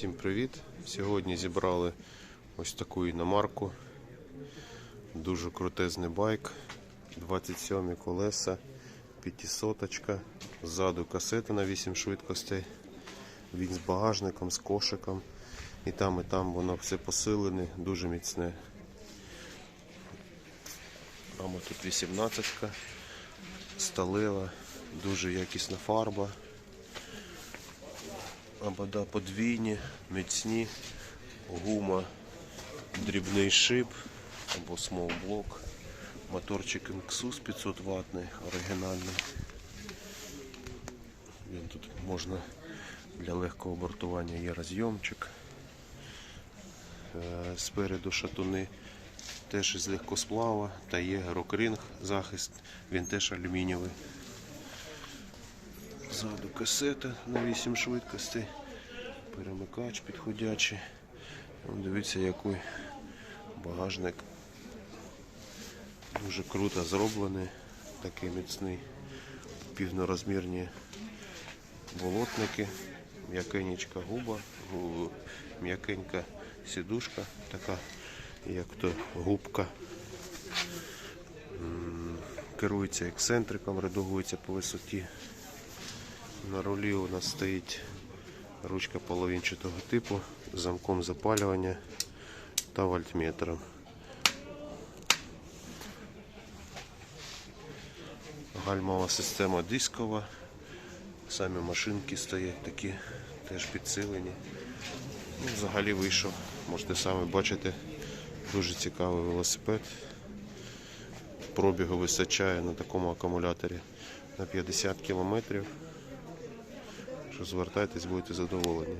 Всім привіт! Сьогодні зібрали ось таку іномарку. Дуже крутезний байк. 27 колеса, 500 ззаду касета на 8 швидкостей. Він з багажником, з кошиком. І там, і там воно все посилене, дуже міцне. Рама тут 18 сталева, дуже якісна фарба. Абода подвійні, міцні, гума, дрібний шип або смолблок, моторчик Inxus 500 ватний, оригінальний. Він тут можна для легкого бортування є розйомчик. Е, Спереду шатуни теж з легкосплава та є рокринг захист, він теж алюмінієвий. Ззаду касета на 8 швидкостей, перемикач підходячий. Дивіться, який багажник. Дуже круто зроблений, такий міцний, півнорозмірні болотники, м'якенечка губа, м'якенька сідушка, така як то губка. Керується ексцентриком, редагується по висоті. На рулі у нас стоїть ручка половинчатого типу з замком запалювання та вольтметром. Гальмова система дискова. Самі машинки стоять такі, теж підсилені. Ну, взагалі вийшов. Можете самі бачити, дуже цікавий велосипед. Пробігу вистачає на такому акумуляторі на 50 кілометрів. Що звертайтесь, будете задоволені.